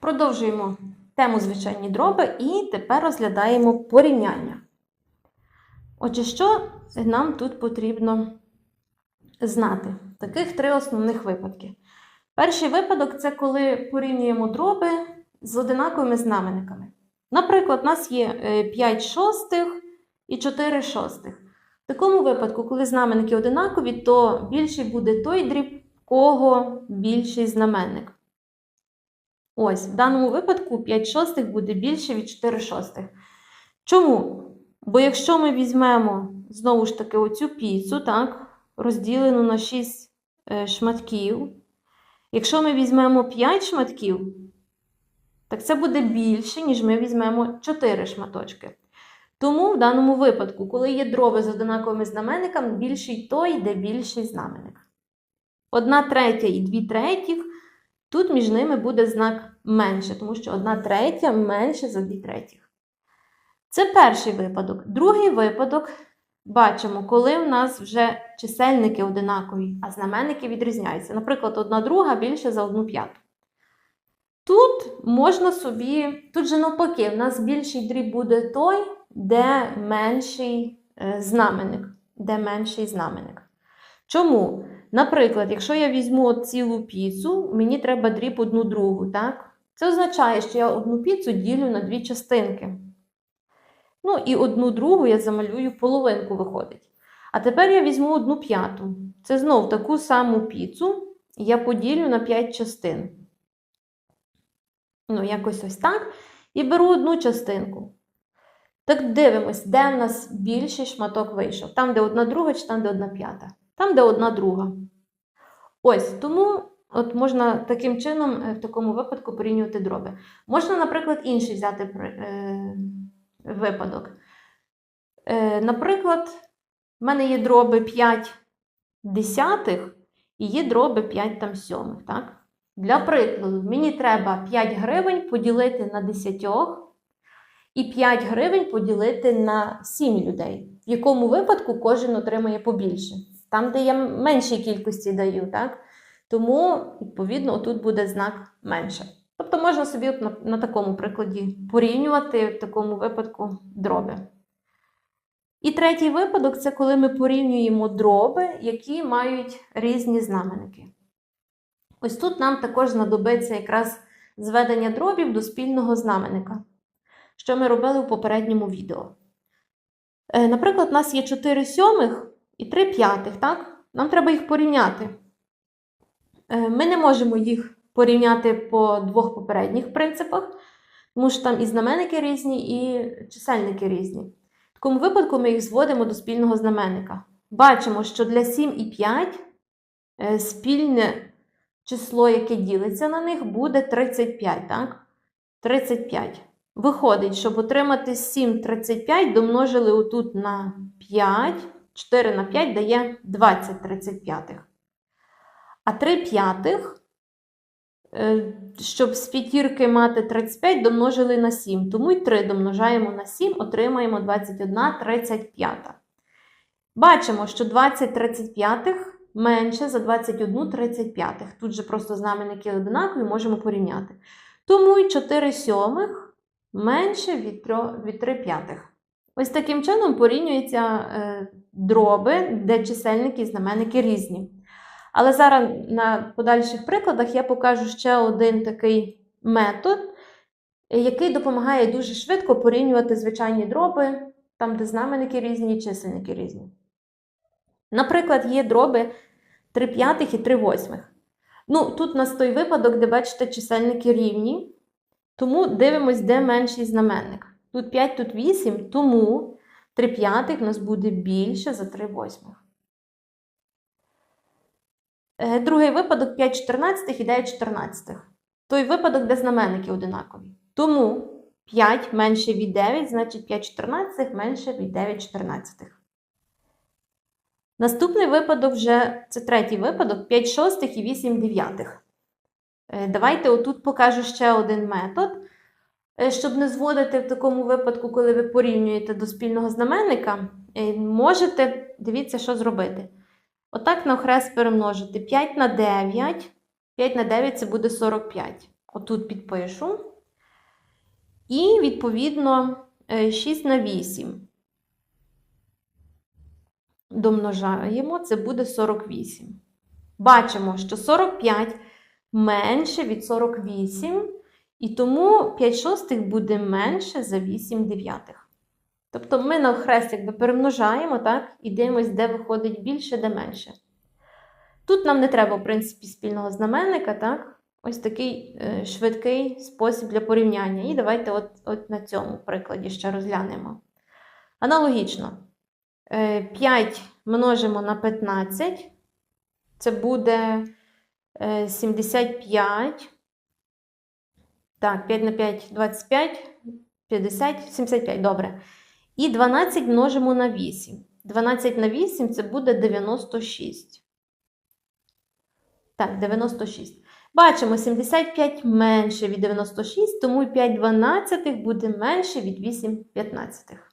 Продовжуємо тему звичайні дроби і тепер розглядаємо порівняння. Отже, що нам тут потрібно знати? Таких три основних випадки. Перший випадок це коли порівнюємо дроби з одинаковими знаменниками. Наприклад, у нас є е, 5 шостих і 4 шостих. В такому випадку, коли знаменники одинакові, то більший буде той дріб, кого більший знаменник. Ось, в даному випадку 5 шостих буде більше від 4 шостих. Чому? Бо якщо ми візьмемо знову ж таки оцю піцу, так, розділену на 6 е, шматків, якщо ми візьмемо 5 шматків, так це буде більше, ніж ми візьмемо 4 шматочки. Тому в даному випадку, коли є дроби з одинаковими знаменниками, більший той, де більший знаменник. Одна третя і дві третіх, тут між ними буде знак менше, тому що одна третя менше за дві третіх. Це перший випадок. Другий випадок бачимо, коли в нас вже чисельники одинакові, а знаменники відрізняються. Наприклад, одна друга більше за одну п'яту. Тут можна собі, тут же навпаки, в нас більший дріб буде той, де менший е, знаменник. Де менший знаменник. Чому? Наприклад, якщо я візьму цілу піцу, мені треба дріб одну другу, так? Це означає, що я одну піцу ділю на дві частинки. Ну, і одну другу я замалюю половинку виходить. А тепер я візьму одну п'яту. Це знов таку саму піцу я поділю на 5 частин. Ну, якось ось так. І беру одну частинку. Так дивимось, де в нас більший шматок вийшов. Там, де одна друга, чи там, де одна п'ята. Там, де одна друга. Ось, тому от можна таким чином е, в такому випадку порівнювати дроби. Можна, наприклад, інший взяти е, випадок. Е, наприклад, в мене є дроби 5 десятих і є дроби 5 там сьомих. Так? Для прикладу, мені треба 5 гривень поділити на 10 і 5 гривень поділити на 7 людей. В якому випадку кожен отримає побільше. Там, де я меншій кількості даю, так? Тому, відповідно, тут буде знак менше. Тобто можна собі на, на такому прикладі порівнювати в такому випадку дроби. І третій випадок це коли ми порівнюємо дроби, які мають різні знаменники. Ось тут нам також знадобиться якраз зведення дробів до спільного знаменника, що ми робили у попередньому відео. Е, Наприклад, у нас є 4 сьомих і 3 п'ятих, так? Нам треба їх порівняти. Е, Ми не можемо їх порівняти по двох попередніх принципах, тому що там і знаменники різні, і чисельники різні. В такому випадку ми їх зводимо до спільного знаменника. Бачимо, що для 7 і 5 е, спільне число, яке ділиться на них, буде 35, так? 35. Виходить, щоб отримати 7 35, домножили отут на 5, 4 на 5 дає 20 35. А 3 п'ятих, е, щоб з п'ятірки мати 35, домножили на 7. Тому й 3 домножаємо на 7, отримаємо 21 35. Бачимо, що 20 35 менше за 21 35. Тут же просто знаменники одинакові, можемо порівняти. Тому й 4 сьомих менше від 3, від 3 п'ятих. Ось таким чином порівнюються е, дроби, де чисельники і знаменники різні. Але зараз на подальших прикладах я покажу ще один такий метод, який допомагає дуже швидко порівнювати звичайні дроби, там, де знаменники різні і чисельники різні. Наприклад, є дроби 3 п'ятих і 3 восьмих. Ну, тут у нас той випадок, де бачите, чисельники рівні. Тому дивимось, де менший знаменник. Тут 5, тут 8, тому 3 п'ятих у нас буде більше за 3 восьмих. Е, Другий випадок 5 чотирнадцятих і 9 чотирнадцятих. Той випадок, де знаменники одинакові. Тому 5 менше від 9, значить 5 чотирнадцятих менше від 9 чотирнадцятих. Наступний випадок вже це третій випадок 5 шостих і 8 дев'ятих. Е, Давайте отут покажу ще один метод. Е, Щоб не зводити в такому випадку, коли ви порівнюєте до спільного знаменника, е, можете, дивіться, що зробити. Отак на навхрест перемножити 5 на 9. 5 на 9 це буде 45. отут підпишу. І, відповідно, е, 6 на 8. Домножаємо, це буде 48. Бачимо, що 45 менше від 48, і тому 5 шостих буде менше за 8 дев'ятих. Тобто ми на хрест якби перемножаємо, так, і дивимося, де виходить більше, де менше. Тут нам не треба, в принципі, спільного знаменника, так? Ось такий е, швидкий спосіб для порівняння. І давайте от, от на цьому прикладі ще розглянемо. Аналогічно, е, 5 множимо на 15, це буде е, 75. Так, 5 на 5 25, 50, 75, добре. І 12 множимо на 8. 12 на 8 це буде 96. Так, 96. Бачимо, 75 менше від 96, тому і 5 дванадцятих буде менше від 8 п'ятнадцятих.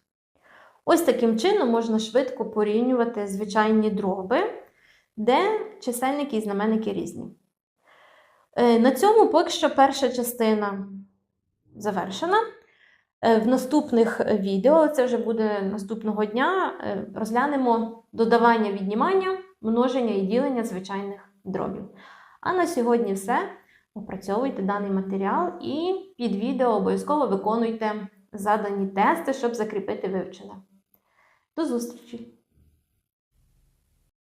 Ось таким чином можна швидко порівнювати звичайні дроби, де чисельники і знаменники різні. Е, На цьому поки що перша частина завершена. Е, В наступних відео, це вже буде наступного дня, е, розглянемо додавання віднімання, множення і ділення звичайних дробів. А на сьогодні все. Опрацьовуйте даний матеріал і під відео обов'язково виконуйте задані тести, щоб закріпити вивчене. До зустрічі!